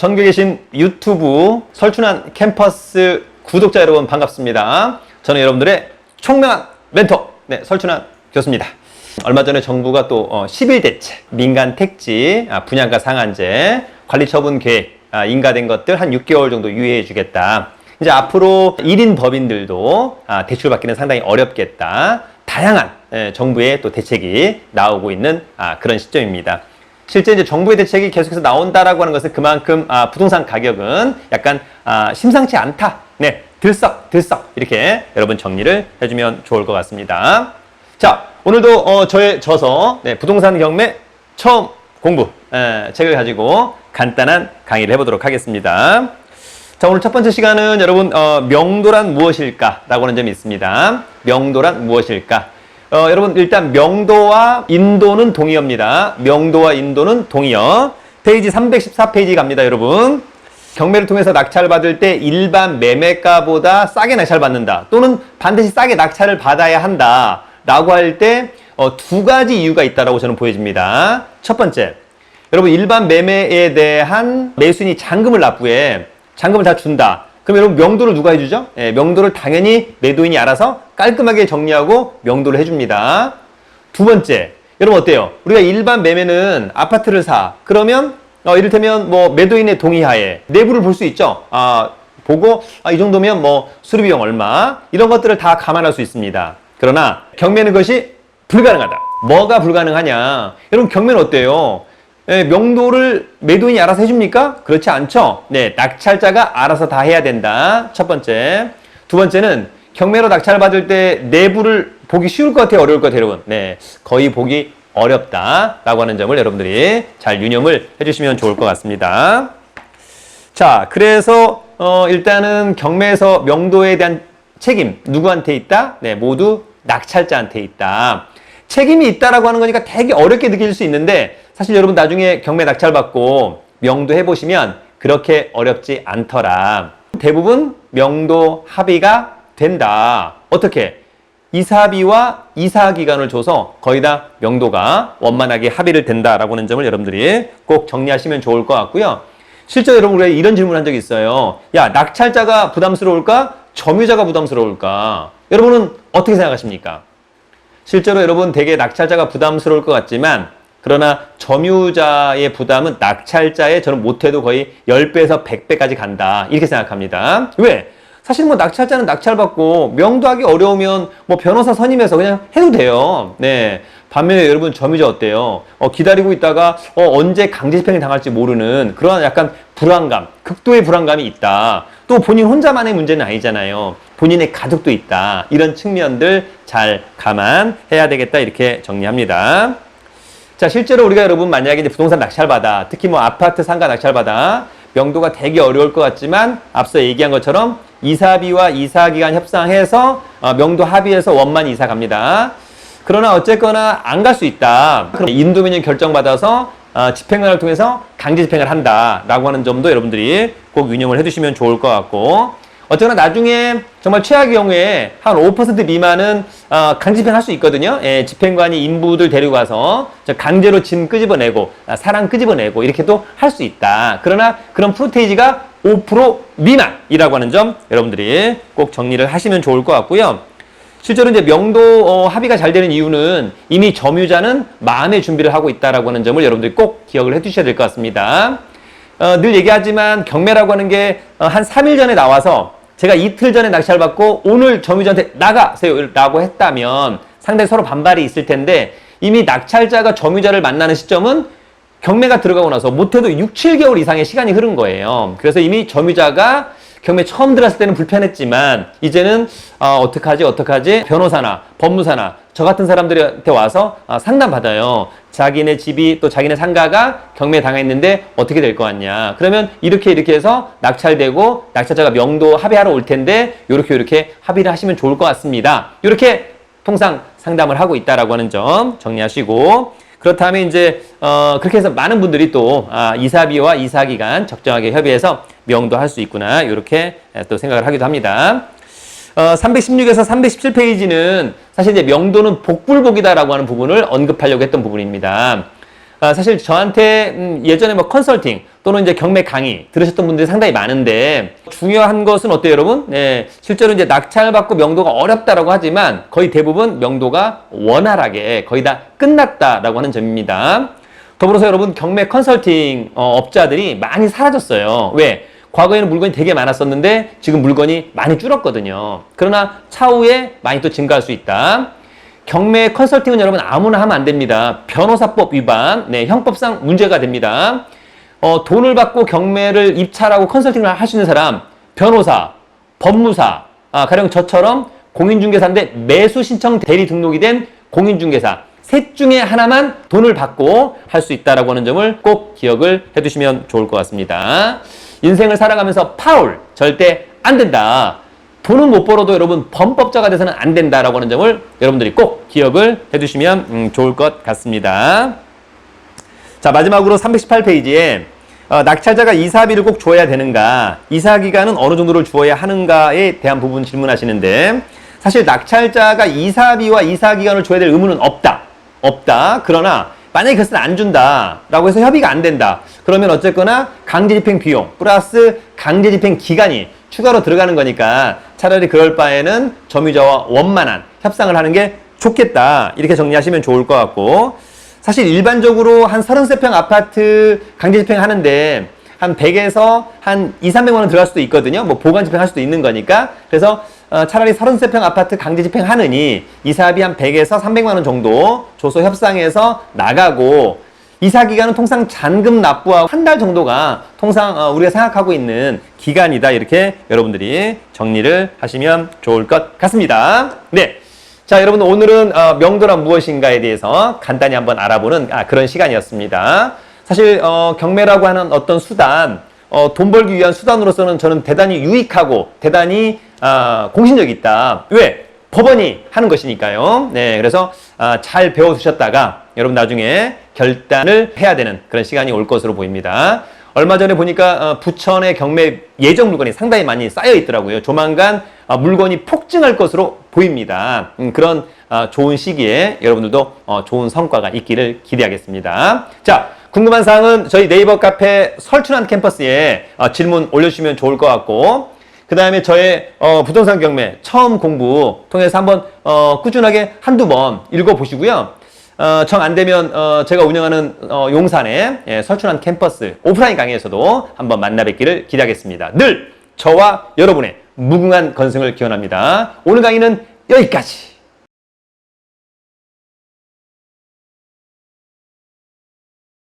전국에 계신 유튜브 설춘한 캠퍼스 구독자 여러분 반갑습니다. 저는 여러분들의 총명한 멘토, 네, 설춘한 교수입니다. 얼마 전에 정부가 또 어, 10일 대책, 민간 택지, 아, 분양가 상한제, 관리 처분 계획, 아, 인가된 것들 한 6개월 정도 유예해 주겠다. 이제 앞으로 1인 법인들도 아, 대출 받기는 상당히 어렵겠다. 다양한 예, 정부의 또 대책이 나오고 있는 아, 그런 시점입니다. 실제 이제 정부의 대책이 계속해서 나온다라고 하는 것은 그만큼 아, 부동산 가격은 약간 아, 심상치 않다. 네, 들썩 들썩 이렇게 여러분 정리를 해주면 좋을 것 같습니다. 자, 오늘도 어, 저의 저서 네, 부동산 경매 처음 공부 에, 책을 가지고 간단한 강의를 해보도록 하겠습니다. 자, 오늘 첫 번째 시간은 여러분, 어, 명도란 무엇일까? 라고 하는 점이 있습니다. 명도란 무엇일까? 어, 여러분, 일단 명도와 인도는 동의어입니다. 명도와 인도는 동의어. 페이지 314페이지 갑니다, 여러분. 경매를 통해서 낙찰 받을 때 일반 매매가보다 싸게 낙찰 받는다. 또는 반드시 싸게 낙찰을 받아야 한다. 라고 할 때, 어, 두 가지 이유가 있다라고 저는 보여집니다. 첫 번째. 여러분, 일반 매매에 대한 매수인이 잔금을 납부해. 잔금을 다 준다. 그럼 여러분 명도를 누가 해주죠? 예, 명도를 당연히 매도인이 알아서 깔끔하게 정리하고 명도를 해줍니다. 두 번째, 여러분 어때요? 우리가 일반 매매는 아파트를 사. 그러면 어, 이를테면 뭐 매도인의 동의하에 내부를 볼 수 있죠. 아, 보고 아, 이 정도면 뭐 수리 비용 얼마 이런 것들을 다 감안할 수 있습니다. 그러나 경매는 그것이 불가능하다. 뭐가 불가능하냐? 여러분 경매는 어때요? 예, 명도를 매도인이 알아서 해줍니까? 그렇지 않죠. 네, 낙찰자가 알아서 다 해야 된다. 첫 번째. 두 번째는 경매로 낙찰을 받을 때 내부를 보기 쉬울 것 같아요? 어려울 것 같아요, 여러분? 네, 거의 보기 어렵다라고 하는 점을 여러분들이 잘 유념을 해주시면 좋을 것 같습니다. 자, 그래서 어, 일단은 경매에서 명도에 대한 책임 누구한테 있다? 네, 모두 낙찰자한테 있다. 책임이 있다라고 하는 거니까 되게 어렵게 느낄 수 있는데 사실 여러분 나중에 경매 낙찰 받고 명도 해보시면 그렇게 어렵지 않더라. 대부분 명도 합의가 된다. 어떻게? 이사비와 이사 기간을 줘서 거의 다 명도가 원만하게 합의를 된다라고 하는 점을 여러분들이 꼭 정리하시면 좋을 것 같고요. 실제 여러분 우리가 이런 질문 한 적이 있어요. 야, 낙찰자가 부담스러울까? 점유자가 부담스러울까? 여러분은 어떻게 생각하십니까? 실제로 여러분 되게 낙찰자가 부담스러울 것 같지만 그러나 점유자의 부담은 낙찰자의 저는 못해도 거의 10배에서 100배까지 간다. 이렇게 생각합니다. 왜? 사실 뭐 낙찰자는 낙찰받고 명도하기 어려우면 뭐 변호사 선임해서 그냥 해도 돼요. 네. 반면에 여러분 점유자 어때요? 어, 기다리고 있다가 어, 언제 강제 집행을 당할지 모르는 그러한 약간 불안감, 극도의 불안감이 있다. 또 본인 혼자만의 문제는 아니잖아요. 본인의 가족도 있다. 이런 측면들 잘 감안해야 되겠다. 이렇게 정리합니다. 자, 실제로 우리가 여러분 만약에 이제 부동산 낙찰받아, 특히 뭐 아파트 상가 낙찰받아, 명도가 되게 어려울 것 같지만 앞서 얘기한 것처럼 이사비와 이사기간 협상해서 어, 명도 합의해서 원만 이사 갑니다. 그러나 어쨌거나 안 갈 수 있다. 그럼 인도민이 결정받아서 어, 집행관을 통해서 강제 집행을 한다라고 하는 점도 여러분들이 꼭 유념을 해두시면 좋을 것 같고 어쨌거나 나중에 정말 최악의 경우에 한 5% 미만은 어, 강제 집행 할 수 있거든요. 예, 집행관이 인부들 데리고 가서 저 강제로 짐 끄집어내고 아, 사람 끄집어내고 이렇게도 할 수 있다. 그러나 그런 프로테이지가 5% 미만이라고 하는 점 여러분들이 꼭 정리를 하시면 좋을 것 같고요. 실제로 이제 명도 어, 합의가 잘 되는 이유는 이미 점유자는 마음의 준비를 하고 있다라고 하는 점을 여러분들이 꼭 기억을 해 두셔야 될 것 같습니다. 어, 늘 얘기하지만 경매라고 하는 게한 3일 전에 나와서 제가 이틀 전에 낙찰 받고 오늘 점유자한테 나가세요 라고 했다면 상당히 서로 반발이 있을 텐데 이미 낙찰자가 점유자를 만나는 시점은 경매가 들어가고 나서 못해도 6, 7개월 이상의 시간이 흐른 거예요. 그래서 이미 점유자가 경매 처음 들어갔을 때는 불편했지만 이제는 어, 어떡하지 어떡하지 변호사나 법무사나 저 같은 사람들한테 와서 어, 상담 받아요. 자기네 집이 또 자기네 상가가 경매 당했는데 어떻게 될 것 같냐. 그러면 이렇게 이렇게 해서 낙찰되고 낙찰자가 명도 합의하러 올 텐데 이렇게 이렇게 합의를 하시면 좋을 것 같습니다. 이렇게 통상 상담을 하고 있다라고 하는 점 정리하시고 그렇다면 이제 어 그렇게 해서 많은 분들이 또 아, 이사비와 이사기간 적정하게 협의해서 명도 할 수 있구나 이렇게 또 생각을 하기도 합니다. 어, 316에서 317페이지는 사실 이제 명도는 복불복이다라고 하는 부분을 언급하려고 했던 부분입니다. 아, 사실 저한테 음, 예전에 뭐 컨설팅 또는 이제 경매 강의 들으셨던 분들이 상당히 많은데 중요한 것은 어때요, 여러분? 네, 실제로 이제 낙찰 받고 명도가 어렵다라고 하지만 거의 대부분 명도가 원활하게 거의 다 끝났다라고 하는 점입니다. 더불어서 여러분 경매 컨설팅 어, 업자들이 많이 사라졌어요. 왜? 과거에는 물건이 되게 많았었는데 지금 물건이 많이 줄었거든요. 그러나 차후에 많이 또 증가할 수 있다. 경매 컨설팅은 여러분 아무나 하면 안 됩니다. 변호사법 위반, 네, 형법상 문제가 됩니다. 어, 돈을 받고 경매를 입찰하고 컨설팅을 할 수 있는 사람, 변호사, 법무사, 아, 가령 저처럼 공인중개사인데 매수 신청 대리 등록이 된 공인중개사, 셋 중에 하나만 돈을 받고 할 수 있다라고 하는 점을 꼭 기억을 해두시면 좋을 것 같습니다. 인생을 살아가면서 파울, 절대 안 된다. 돈은 못 벌어도 여러분 범법자가 돼서는 안 된다라고 하는 점을 여러분들이 꼭 기억을 해두시면 음, 좋을 것 같습니다. 자 마지막으로 318페이지에 어, 낙찰자가 이사비를 꼭 줘야 되는가 이사 기간은 어느 정도를 주어야 하는가에 대한 부분 질문하시는데 사실 낙찰자가 이사비와 이사 기간을 줘야 될 의무는 없다 없다 그러나 만약에 그것을 안 준다라고 해서 협의가 안 된다. 그러면 어쨌거나 강제집행 비용 플러스 강제집행 기간이 추가로 들어가는 거니까 차라리 그럴 바에는 점유자와 원만한 협상을 하는 게 좋겠다. 이렇게 정리하시면 좋을 것 같고. 사실 일반적으로 한 33평 아파트 강제 집행 하는데 한 100에서 한 2, 300만 원 들어갈 수도 있거든요. 뭐 보관 집행할 수도 있는 거니까. 그래서 어, 차라리 33평 아파트 강제 집행하느니 이사비 한 100에서 300만 원 정도 줘서 협상해서 나가고 이사 기간은 통상 잔금 납부하고 한 달 정도가 통상 어, 우리가 생각하고 있는 기간이다 이렇게 여러분들이 정리를 하시면 좋을 것 같습니다. 네. 자, 여러분 오늘은 어, 명도란 무엇인가에 대해서 간단히 한번 알아보는 아, 그런 시간이었습니다. 사실 어, 경매라고 하는 어떤 수단, 어, 돈 벌기 위한 수단으로서는 저는 대단히 유익하고 대단히 아, 공신력이 있다. 왜? 법원이 하는 것이니까요. 네, 그래서 아, 잘 배워두셨다가 여러분 나중에 결단을 해야 되는 그런 시간이 올 것으로 보입니다. 얼마 전에 보니까 어, 부천의 경매 예정 물건이 상당히 많이 쌓여 있더라고요. 조만간 어, 물건이 폭증할 것으로 보입니다. 음, 그런 어, 좋은 시기에 여러분들도 어, 좋은 성과가 있기를 기대하겠습니다. 자, 궁금한 사항은 저희 네이버 카페 설춘한 캠퍼스에 어, 질문 올려주시면 좋을 것 같고 그 다음에 저의 어, 부동산 경매 처음 공부 통해서 한번 어, 꾸준하게 한두 번 읽어보시고요. 어, 정 안 되면 어, 제가 운영하는 어, 용산의 예, 설춘한 캠퍼스 오프라인 강의에서도 한번 만나 뵙기를 기대하겠습니다. 늘 저와 여러분의 무궁한 건승을 기원합니다. 오늘 강의는 여기까지.